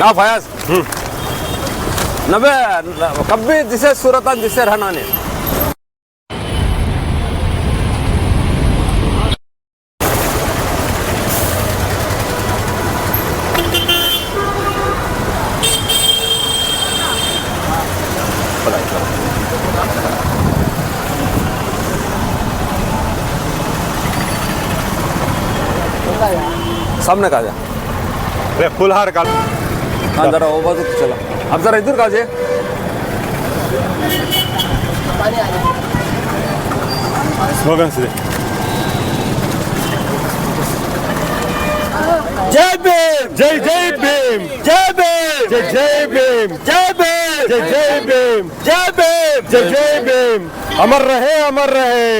हाँ फयाज? हम्म। नबे कब भी जिसे सूरत जिसे रहना नहीं। सामने का जा। फुलहार का ಹಾಂ ಜರ ಹೋಗೋದು ಚಲ ಅದು ಸರ್ ಇದ್ರ ಕಾಜಿ ಹೋಗಿಸ್ರಿ ಜೈ ಭೀಮ್ ಜೈ ಜೈ ಭೀಮ್ ಜೈ ಭೀಮ್ ಜೈ ಜೈ ಭೀಮ್ ಜೈ ಭೀಮ್ जय जय भीम। जय भीम। जय जय भीम। अमर रहे अमर रहे।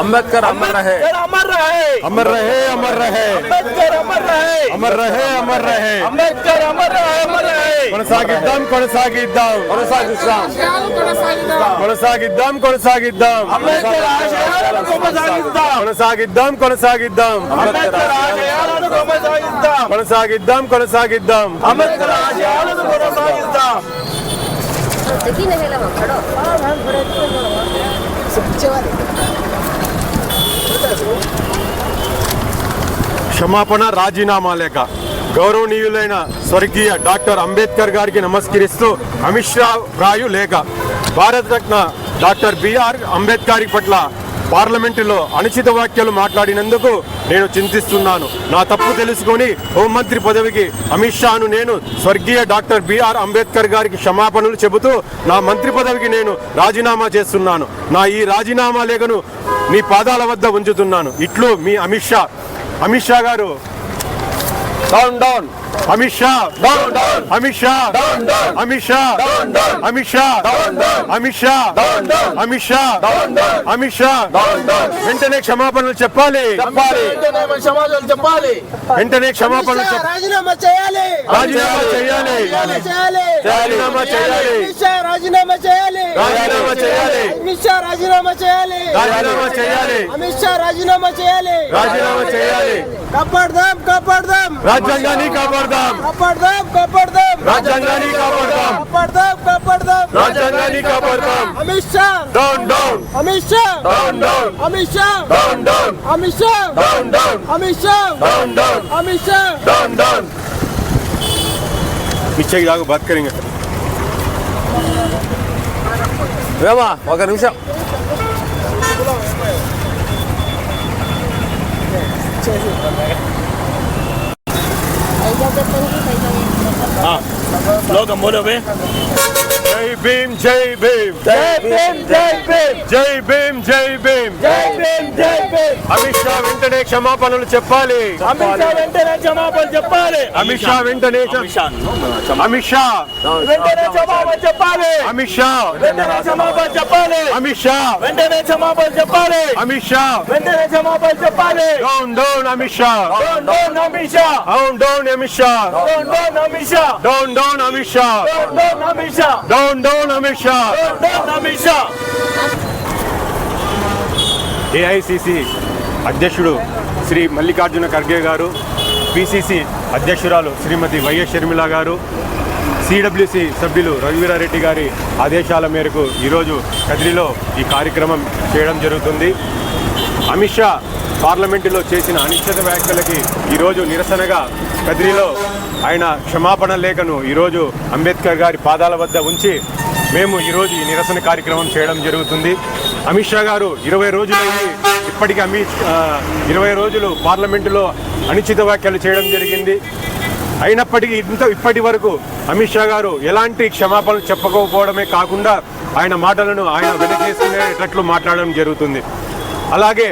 अंबेडकर अमर रहे। अमर रहे। अमर रहे अमर रहे। अंबेडकर अमर रहे। अमर रहे अमर रहे। अंबेडकर अमर रहे अमर रहे। కొనసాగిద్దాం కొనసాగిద్దాం కొనసాగిస్తాం కొనసాగిద్దాం కొనసాగిద్దాం కొనసాగిద్దాం కొనసాగిద్దాం కొనసాగిద్దాం కొనసాగిద్దాం అంబేద్కర్ ఆశయాలను కొనసాగిద్దాం aquí no hay nada más caro. Ah, no, pero aquí no hay nada más ಕ್ಷಮಾಪಣ ರಾಜೀನಾಮಾ ಲೇಖ. ಗೌರವನೀಯುಲೈನ ಸ್ವರ್ಗೀಯ ಡಾಕ್ಟರ್ ಅಂಬೇಡ್ಕರ್ ಗಾರ್ಗೆ ನಮಸ್ಕರಿಸ್ತು ಅಮಿತ್ ಶಾ ರಾಯು ಲೇಖ. Bharat Ratna doctor B R Ambedkar ಪಟ್ಲ పార్లమెంటులో అనుచిత వ్యాఖ్యలు మాట్లాడినందుకు నేను చింతిస్తున్నాను. నా తప్పు తెలుసుకొని హోంమంత్రి పదవికి అమిత్ షాను నేను స్వర్గీయ డాక్టర్ బిఆర్ అంబేద్కర్ గారికి క్షమాపణలు చెబుతూ నా మంత్రి పదవికి నేను రాజీనామా చేస్తున్నాను. నా ఈ రాజీనామా లేఖను మీ పాదాల వద్ద ఉంచుతున్నాను. ఇట్లు మీ అమిత్ షా. అమిత్ షా గారు down down Amit Shah. Down down Amit Shah. Down down Amit Shah. Down down Amit Shah. Down down Amit Shah. Down down Amit Shah. Down down Amit Shah. Down down వెంటనే క్షమాపణలు చెప్పాలి. చెప్పాలి. సమాజాలు చెప్పాలి. వెంటనే క్షమాపణలు చెప్పాలి రాజీనామా చేయాలి. రాజీనామా చేయాలి. చేయాలి. రాజీనామా చేయాలి. రాజీనామా చేయాలి. రాజీనామా చేయాలి. అమిత్ షా రాజీనామా చేయాలి. రాజీనామా చేయాలి. అమిత్ షా రాజీనామా చేయాలి. రాజీనామా చేయాలి. కాపాడదాం కాపాడదాం. రాజ్యాంగాన్ని కాపాడదాం. కాపాడదాం కాపాడదాం. రాజ్యాంగాన్ని కాపాడదాం. కాపాడదాం కాపాడదాం. రాజ్యాంగాన్ని కాపాడదాం. Amit Shah. Down down. Amit Shah. Down down. Amit Shah. Down down. Amit Shah. Down down. Amit Shah. Down down. Amit Shah. Down down. ఇచ్చే దాకా బతకరింగ వేమా ఒక నిమిషం లోకం బోలోవే జై భీమ్ జై భీమ్ జై భీమ్ జై భీమ్ జై భీమ్ జై భీమ్ జై భీమ్ జై భీమ్ అమిత్ షా వెంటనే క్షమాపణలు చెప్పాలి అమిత్ షా వెంటనే క్షమాపణ చెప్పాలి అమిత్ షా వెంటనే అమిత్ షా వెంటనే క్షమాపణ చెప్పాలి అమిత్ షా వెంటనే క్షమాపణ చెప్పాలి అమిత్ షా వెంటనే క్షమాపణ చెప్పాలి అమిత్ షా వెంటనే క్షమాపణ చెప్పాలి down down Amit Shah down down Amit Shah down down Amit Shah down down Amit Shah down down Amit Shah down down Amit Shah down down Amit Shah Amit Shah AICC అధ్యక్షుడు శ్రీ మల్లికార్జున ఖర్గే గారు PCC అధ్యక్షురాలు శ్రీమతి YS Sharmila గారు CWC సభ్యులు రఘువీరారెడ్డి గారి ఆదేశాల మేరకు ఈరోజు కదిరిలో ఈ కార్యక్రమం చేయడం జరుగుతుంది. అమిత్ షా పార్లమెంటులో చేసిన అనిశ్చిత వ్యాఖ్యలకి ఈరోజు నిరసనగా కదిరిలో ఆయన క్షమాపణ లేఖను ఈరోజు అంబేద్కర్ గారి పాదాల వద్ద ఉంచి మేము ఈరోజు ఈ నిరసన కార్యక్రమం చేయడం జరుగుతుంది. అమిత్ షా గారు ఇరవై రోజులైంది. ఇప్పటికీ అమిత్ ఇరవై రోజులు పార్లమెంటులో అనిశ్చిత వ్యాఖ్యలు చేయడం జరిగింది. అయినప్పటికీ ఇంత ఇప్పటి వరకు అమిత్ షా గారు ఎలాంటి క్షమాపణలు చెప్పకపోవడమే కాకుండా ఆయన మాటలను ఆయన వెనకేసుకునేటట్లు మాట్లాడడం జరుగుతుంది. అలాగే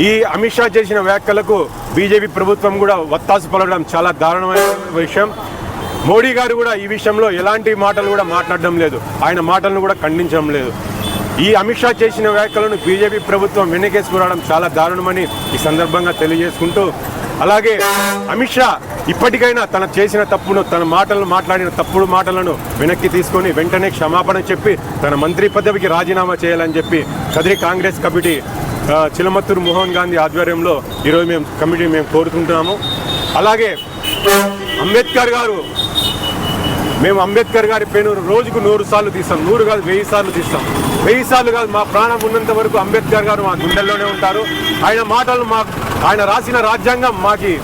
ఈ అమిత్ షా చేసిన వ్యాఖ్యలకు బీజేపీ ప్రభుత్వం కూడా వత్తాసు పలకడం చాలా దారుణమైన విషయం. మోడీ గారు కూడా ఈ విషయంలో ఎలాంటి మాటలు కూడా మాట్లాడడం లేదు. ఆయన మాటలను కూడా ఖండించడం లేదు. ఈ అమిత్ షా చేసిన వ్యాఖ్యలను బీజేపీ ప్రభుత్వం వెనకేసుకురావడం చాలా దారుణమని ఈ సందర్భంగా తెలియజేసుకుంటూ అలాగే అమిత్ షా ఇప్పటికైనా తన చేసిన తప్పును తన మాటలను మాట్లాడిన తప్పుడు మాటలను వెనక్కి తీసుకొని వెంటనే క్షమాపణ చెప్పి తన మంత్రి పదవికి రాజీనామా చేయాలని చెప్పి కదిరి కాంగ్రెస్ కమిటీ చిలమత్తూరు మోహన్ గాంధీ ఆధ్వర్యంలో ఈరోజు మేము కమిటీ మేము కోరుకుంటున్నాము. అలాగే అంబేద్కర్ గారు మేము అంబేద్కర్ గారి పేరు రోజుకు నూరు సార్లు తీస్తాం నూరు కాదు వెయ్యి సార్లు తీస్తాం. వెయ్యి సార్లు కాదు మా ప్రాణం ఉన్నంత వరకు అంబేద్కర్ గారు మా గుండెల్లోనే ఉంటారు. ఆయన మాటలు మా ఆయన రాసిన రాజ్యాంగం మాకి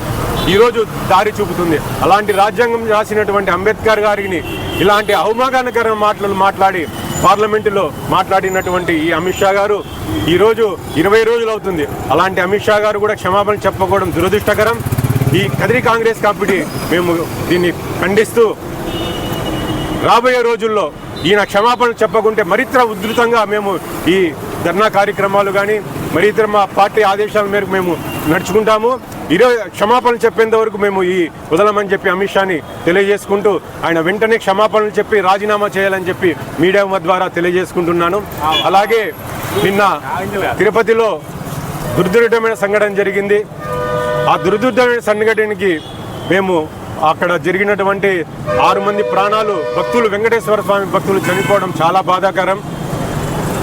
ఈరోజు దారి చూపుతుంది. అలాంటి రాజ్యాంగం రాసినటువంటి అంబేద్కర్ గారిని ఇలాంటి అవమానకర మాటలు మాట్లాడి పార్లమెంటులో మాట్లాడినటువంటి ఈ అమిత్ షా గారు ఈరోజు ఇరవై రోజులు అవుతుంది. అలాంటి అమిత్ షా గారు కూడా క్షమాపణ చెప్పకపోవడం దురదృష్టకరం. ఈ కదిరి కాంగ్రెస్ కమిటీ మేము దీన్ని ఖండిస్తూ రాబోయే రోజుల్లో ఈయన క్షమాపణ చెప్పకుంటే మరింత ఉధృతంగా మేము ఈ ధర్నా కార్యక్రమాలు కానీ మరింత మా పార్టీ ఆదేశాల మేరకు మేము నడుచుకుంటాము. ఈరోజు క్షమాపణలు చెప్పేంత వరకు మేము ఈ వదలమని చెప్పి అమిత్ షాని తెలియజేసుకుంటూ ఆయన వెంటనే క్షమాపణలు చెప్పి రాజీనామా చేయాలని చెప్పి మీడియా ద్వారా తెలియజేసుకుంటున్నాను. అలాగే నిన్న తిరుపతిలో దుర్దృఢమైన సంఘటన జరిగింది. ఆ దురదృష్టమైన సంఘటనకి మేము అక్కడ జరిగినటువంటి ఆరు మంది ప్రాణాలు భక్తులు వెంకటేశ్వర స్వామి భక్తులు చనిపోవడం చాలా బాధాకరం.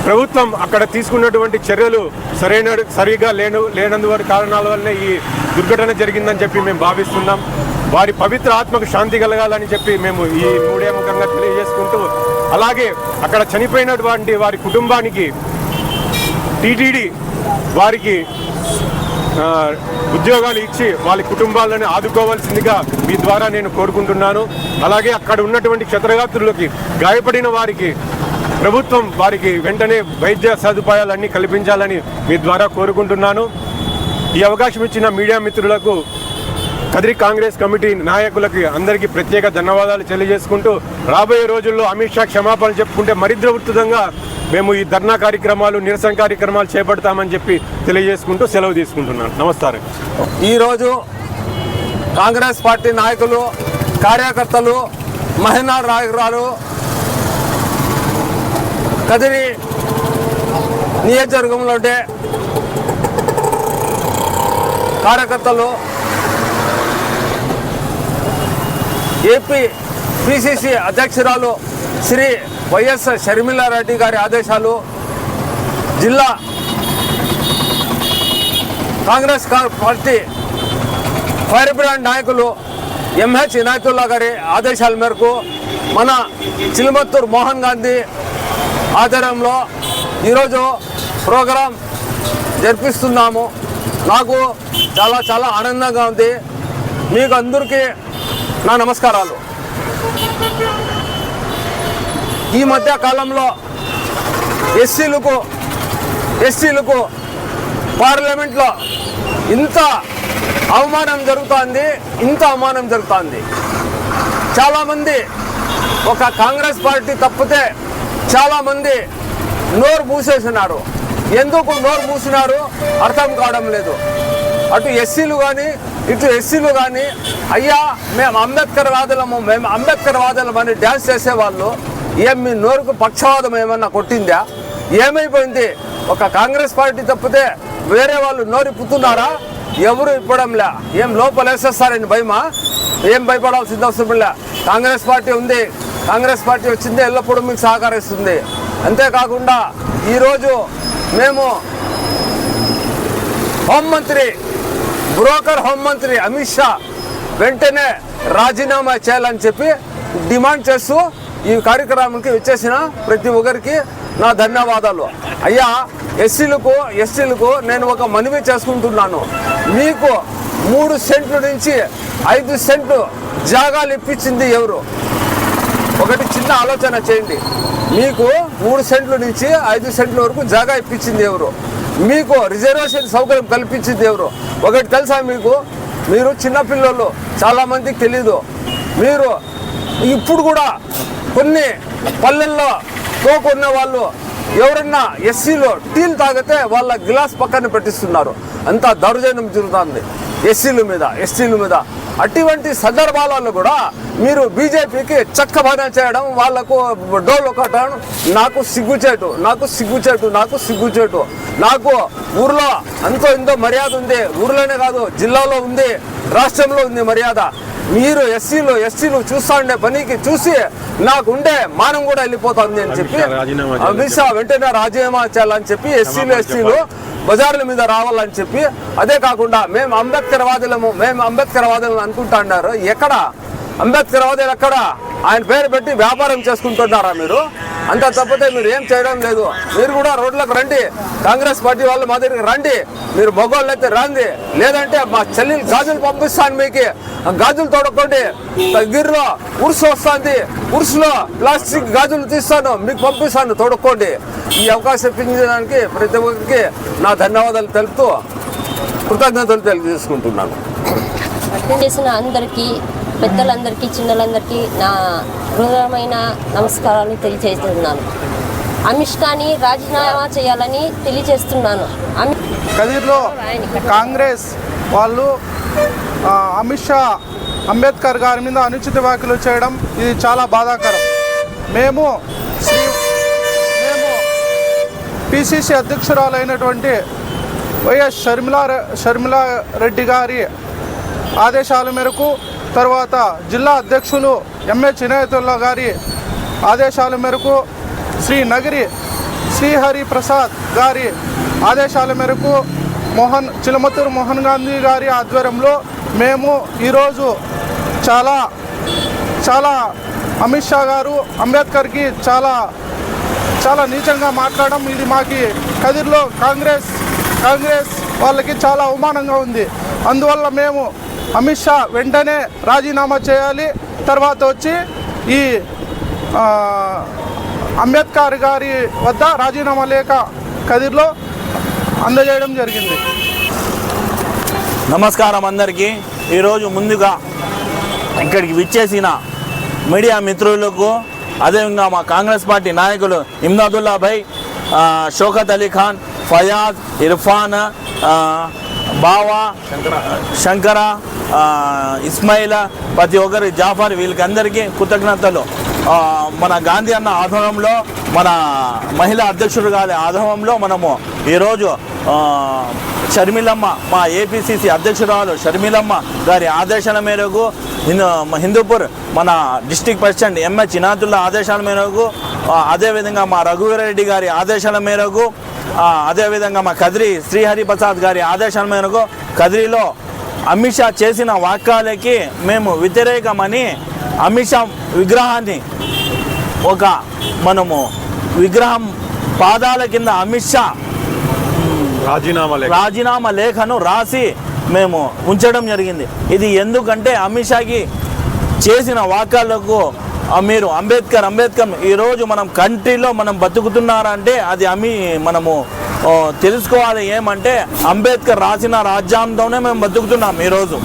ప్రభుత్వం అక్కడ తీసుకున్నటువంటి చర్యలు సరైన సరిగా లేను లేనందువల్ల కారణాల వల్లే ఈ దుర్ఘటన జరిగిందని చెప్పి మేము భావిస్తున్నాం. వారి పవిత్ర ఆత్మకు శాంతి కలగాలని చెప్పి మేము ఈ మూడేముఖంగా తెలియజేసుకుంటూ అలాగే అక్కడ చనిపోయినటువంటి వారి కుటుంబానికి టీటీడీ వారికి ఉద్యోగాలు ఇచ్చి వాళ్ళ కుటుంబాలను ఆదుకోవాల్సిందిగా మీ ద్వారా నేను కోరుకుంటున్నాను. అలాగే అక్కడ ఉన్నటువంటి క్షతగాత్రులకి గాయపడిన వారికి ప్రభుత్వం వారికి వెంటనే వైద్య సదుపాయాలన్నీ కల్పించాలని మీ ద్వారా కోరుకుంటున్నాను. ఈ అవకాశం ఇచ్చిన మీడియా మిత్రులకు కదిరి కాంగ్రెస్ కమిటీ నాయకులకి అందరికీ ప్రత్యేక ధన్యవాదాలు తెలియజేసుకుంటూ రాబోయే రోజుల్లో అమిత్ షా క్షమాపణలు చెప్పుకుంటే మరింత ఉధృతంగా మేము ఈ ధర్నా కార్యక్రమాలు నిరసన కార్యక్రమాలు చేపడతామని చెప్పి తెలియజేసుకుంటూ సెలవు తీసుకుంటున్నాను. నమస్కారం. ఈరోజు కాంగ్రెస్ పార్టీ నాయకులు కార్యకర్తలు మహిళా నాయకురాలు కదిరి నియోజకవర్గంలో ఉండే కార్యకర్తలు ఏపీ పిసిసి అధ్యక్షురాలు శ్రీ వైఎస్ షర్మిలారెడ్డి గారి ఆదేశాలు జిల్లా కాంగ్రెస్ పార్టీ ఫైర్ బ్రాండ్ నాయకులు ఎంహెచ్ ఇనాయతుల్లా గారి ఆదేశాల మేరకు మన చిలుమత్తూరు మోహన్ గాంధీ ఆధ్వర్యంలో ఈరోజు ప్రోగ్రాం జరిపిస్తున్నాము. నాకు చాలా చాలా ఆనందంగా ఉంది. మీకు అందరికీ నా నమస్కారాలు. ఈ మధ్య కాలంలో ఎస్సీలకు ఎస్సీలకు పార్లమెంట్లో ఇంత అవమానం జరుగుతోంది ఇంత అవమానం జరుగుతోంది. చాలామంది ఒక కాంగ్రెస్ పార్టీ తప్పితే చాలామంది నోరు మూసేసినారు. ఎందుకు నోరు మూసినారు? అర్థం కావడం లేదు. అటు ఎస్సీలు కానీ ఇటు ఎస్సీలు కానీ అయ్యా మేము అంబేద్కర్ వాదులము మేము అంబేద్కర్ వాదులం అని డ్యాన్స్ చేసేవాళ్ళు ఏం మీ నోరుకు పక్షవాదం ఏమన్నా కొట్టిందా? ఏమైపోయింది? ఒక కాంగ్రెస్ పార్టీ తప్పితే వేరే వాళ్ళు నోరిప్పుతున్నారా ఎవరు ఇప్పడంలే? ఏం లోపలేసేస్తారని భయమా? ఏం భయపడాల్సింది అవసరం లే. కాంగ్రెస్ పార్టీ ఉంది. కాంగ్రెస్ పార్టీ వచ్చింది ఎల్లప్పుడూ మీకు సహకరిస్తుంది. అంతేకాకుండా ఈరోజు మేము హోంమంత్రి బ్రోకర్ హోంమంత్రి అమిత్ షా వెంటనే రాజీనామా చేయాలని చెప్పి డిమాండ్ చేస్తూ ఈ కార్యక్రమానికి వచ్చేసిన ప్రతి ఒక్కరికి నా ధన్యవాదాలు. అయ్యా ఎస్సీలకు ఎస్టీలకు నేను ఒక మనవి చేసుకుంటున్నాను. మీకు మూడు సెంట్ల నుంచి ఐదు సెంట్లు జాగాలు ఇప్పించింది ఎవరు? ఒకటి చిన్న ఆలోచన చేయండి. మీకు మూడు సెంట్ల నుంచి ఐదు సెంట్ల వరకు జాగా ఇప్పించింది ఎవరు? మీకు రిజర్వేషన్ సౌకర్యం కల్పించింది ఎవరు? ఒకటి తెలుసా మీకు? మీరు చిన్నపిల్లలు చాలామందికి తెలీదు. మీరు ఇప్పుడు కూడా కొన్ని పల్లెల్లో తోకున్న వాళ్ళు ఎవరన్నా ఎస్సీలో టీలు తాగితే వాళ్ళ గ్లాస్ పక్కన పెట్టిస్తున్నారు. అంత దౌర్జన్యం జరుగుతుంది. ఎస్సీల మీద ఎస్టీల మీద. అటువంటి సందర్భాలలో కూడా మీరు బీజేపీకి చక్కబన చేయడం వాళ్ళకు డోలు కొట్టడం నాకు సిగ్గుచేటు నాకు సిగ్గుచేటు నాకు సిగ్గుచేటు. నాకు ఊర్లో అంతో ఇంతో మర్యాద ఉంది. ఊర్లోనే కాదు జిల్లాలో ఉంది రాష్ట్రంలో ఉంది మర్యాద. మీరు ఎస్సీలు ఎస్టీలు చూస్తా ఉండే పనికి చూసి నాకు ఉండే మానం కూడా వెళ్ళిపోతుంది అని చెప్పి అమిత్ షా వెంటనే రాజీనామా చేయాలని చెప్పి ఎస్సీలు ఎస్టీలు బజార్ల మీద రావాలని చెప్పి అదే కాకుండా మేము అంబేద్కర్ వాదులము మేము అంబేద్కర్ వాదులము అనుకుంటా అన్నారు ఎక్కడ? అంబేద్కర్ వాదులు ఎక్కడ? ఆయన పేరు పెట్టి వ్యాపారం చేసుకుంటున్నారా మీరు? అంత తప్పితే మీరు ఏం చేయడం లేదు. మీరు కూడా రోడ్లకు రండి. కాంగ్రెస్ పార్టీ వాళ్ళు మా దగ్గరికి రండి. మీరు మగవాళ్ళు అయితే రండి. లేదంటే మా చెల్లి గాజులు పంపిస్తాను మీకు. గాజులు తోడుకోండి. దగ్గరలో ఉరుసు వస్తుంది. ఉరుసులో ప్లాస్టిక్ గాజులు తీస్తాను. మీకు పంపిస్తాను. తోడుకోండి. ఈ అవకాశం ఇప్పించడానికి ప్రతి ఒక్కరికి నా ధన్యవాదాలు తెలుపుతూ కృతజ్ఞతలు తెలియజేసుకుంటున్నాను. చేసిన అందరికీ పెద్దలందరికీ చిన్నలందరికీ నా హృదయమైన నమస్కారాలు తెలియజేస్తున్నాను అమిష్ ఖాని రాజీనామా చేయాలని తెలియజేస్తున్నాను కదిర్లో కాంగ్రెస్ వాళ్ళు అమిత్ షా అంబేద్కర్ గారి మీద అనుచిత వ్యాఖ్యలు చేయడం ఇది చాలా బాధాకరం. మేము శ్రీ మేము పిసిసి అధ్యక్షురాలైనటువంటి వైఎస్ షర్మిలా షర్మిలా రెడ్డి గారి ఆదేశాల మేరకు తర్వాత జిల్లా అధ్యక్షులు ఎంఏ చినాయతుల్లా గారి ఆదేశాల మేరకు శ్రీ నగరి శ్రీహరి ప్రసాద్ గారి ఆదేశాల మేరకు మోహన్ చిలమతూరు మోహన్ గాంధీ గారి ఆధ్వర్యంలో మేము ఈరోజు చాలా చాలా అమిత్ షా గారు అంబేద్కర్కి చాలా చాలా నీచంగా మాట్లాడడం ఇది మాకి కదిర్లో కాంగ్రెస్ కాంగ్రెస్ వాళ్ళకి చాలా అవమానంగా ఉంది. అందువల్ల మేము అమిత్ షా వెంటనే రాజీనామా చేయాలి. తర్వాత వచ్చి ఈ అంబేద్కర్ గారి వద్ద రాజీనామా లేఖ కదిర్లో అందజేయడం జరిగింది. నమస్కారం అందరికీ. ఈరోజు ముందుగా ఇక్కడికి విచ్చేసిన మీడియా మిత్రులకు అదేవిధంగా మా కాంగ్రెస్ పార్టీ నాయకులు ఇమ్దాదుల్లా భాయ్ ఆ, అలీ ఖాన్ ఫయాజ్ ఇర్ఫాన్ బావా శంకర. ఇస్మాయిల్ ప్రతి ఒక్కరి జాఫర్ వీళ్ళకందరికీ కృతజ్ఞతలు. మన గాంధీ అన్న ఆధ్వర్యంలో మన మహిళా అధ్యక్షుడు గారి ఆధ్వర్యంలో మనము ఈరోజు షర్మిలమ్మ మా ఏపీసీసీ అధ్యక్షురాలు షర్మిలమ్మ గారి ఆదేశాల మేరకు హిందూ హిందూపూర్ మన డిస్టిక్ ప్రెసిడెంట్ ఎంఎస్ చినాతుల్లా ఆదేశాల మేరకు అదేవిధంగా మా రఘువీరెడ్డి గారి ఆదేశాల మేరకు అదేవిధంగా మా కదిరి శ్రీహరి ప్రసాద్ గారి ఆదేశాల మేరకు కదిరిలో అమిత్ షా చేసిన వాక్యాలకి మేము వ్యతిరేకమని అమిత్ షా విగ్రహాన్ని ఒక మనము విగ్రహం పాదాల కింద అమిత్ షా రాజీనామా రాజీనామా లేఖను రాసి మేము ఉంచడం జరిగింది. ఇది ఎందుకంటే అమిత్ షాకి చేసిన వాక్యాలకు మీరు అంబేద్కర్ అంబేద్కర్ ఈరోజు మనం కంట్రీలో మనం బతుకుతున్నారంటే అది అమి మనము తెలుసుకోవాలి. ఏమంటే అంబేద్కర్ రాసిన రాజ్యాంగంతోనే మేము బతుకుతున్నాం ఈరోజు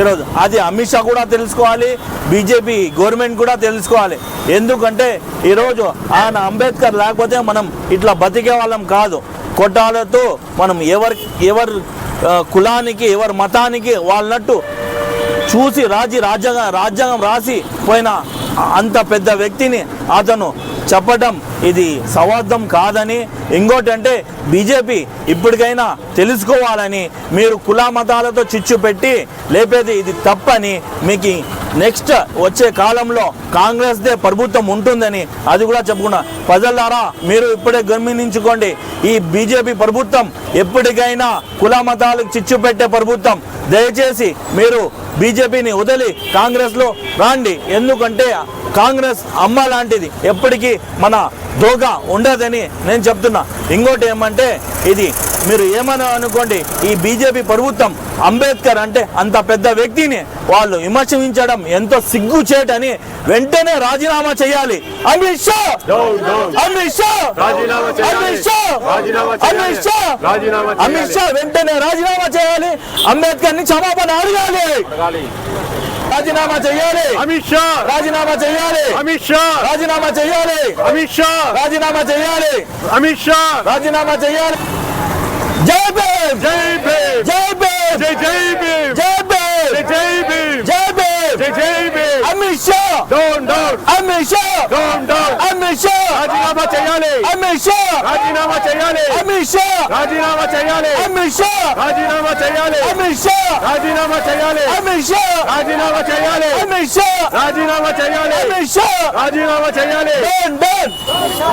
ఈరోజు అది అమిత్ షా కూడా తెలుసుకోవాలి బీజేపీ గవర్నమెంట్ కూడా తెలుసుకోవాలి. ఎందుకంటే ఈరోజు ఆయన అంబేద్కర్ లేకపోతే మనం ఇట్లా బతికే వాళ్ళం కాదు. కొట్టాలతో మనం ఎవరి ఎవరి కులానికి ఎవరి మతానికి వాళ్ళనట్టు చూసి రాజీ రాజ్యాంగం రాజ్యాంగం రాసి పోయిన అంత పెద్ద వ్యక్తిని అతను చెప్పడం ఇది సవార్థం కాదని ఇంకోటంటే బీజేపీ ఇప్పటికైనా తెలుసుకోవాలని మీరు కుల మతాలతో చిచ్చు పెట్టి లేపేది ఇది తప్పని మీకు నెక్స్ట్ వచ్చే కాలంలో కాంగ్రెస్దే ప్రభుత్వం ఉంటుందని అది కూడా చెప్పుకున్నా. ప్రజలారా మీరు ఇప్పుడే గమనించుకోండి ఈ బీజేపీ ప్రభుత్వం ఎప్పటికైనా కుల మతాలకు చిచ్చు పెట్టే ప్రభుత్వం. దయచేసి మీరు బీజేపీని వదిలి కాంగ్రెస్లో రాండి ఎందుకంటే కాంగ్రెస్ అమ్మ లాంటిది ఎప్పటికీ మన దోగ ఉండదని నేను చెప్తున్నా ఇంకోటి ఏమంటే ఇది మీరు ఏమని అనుకోండి ఈ బీజేపీ ప్రభుత్వం అంబేద్కర్ అంటే అంత పెద్ద వ్యక్తిని వాళ్ళు విమర్శించడం ఎంతో సిగ్గుచేటని వెంటనే రాజీనామా చేయాలి అమిత్ షా. అమిత్ షా రాజీనామా చేయాలి. అమిత్ షా. అమిత్ షా రాజీనామా చేయాలి. అమిత్ షా వెంటనే రాజీనామా చేయాలి అంబేద్కర్ ని క్షమాపణ అడగాలి. రాజీనామా చేయాలి. అమిత్ షా. రాజీనామా చేయాలి. అమిత్ షా. రాజీనామా చేయాలి. అమిత్ షా. రాజీనామా చేయాలి. అమిత్ షా. రాజీనామా చేయాలి. జై భీమ్. జై భీమ్. జై భీమ్. జై జై భీమ్. జై భీమ్. జై జై భీమ్. జై భీమ్. జై జై Bhim. Amit Shah. Down down. Amit Shah. Down down. Amit Shah. రాజీనామా చేయాలి. అమిత్ షా. రాజీనామా చేయాలి అమిత్ షా రాజీనామా చేయాలి అమిత్ షా రాజీనామా చేయాలి అమిత్ షా రాజీనామా చేయాలి అమిత్ షా రాజీనామా చేయాలి అమిత్ షా రాజీనామా చేయాలి అమిత్ షా రాజీనామా చేయాలి డన్ డన్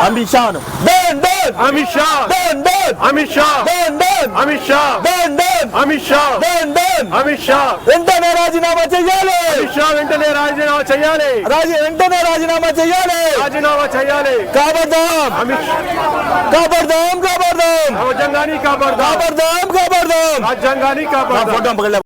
అమిత్ షాను down down Amit Shah down down Amit Shah down down Amit Shah down down Amit Shah down down Amit Shah వెంటనే రాజీనామా చేయాలి అమిత్ షా వెంటనే రాజీనామా చేయాలి రాజీ వెంటనే రాజీనామా చేయాలి రాజీనామా చేయాలి కాపాడదాం అమిత్ షా కాపాడదాం కాపాడదాం రాజ్యాంగాన్ని కాపాడదాం కాపాడదాం కాపాడదాం రాజ్యాంగాన్ని నా కాపాడదాం ఫోటో పక్కన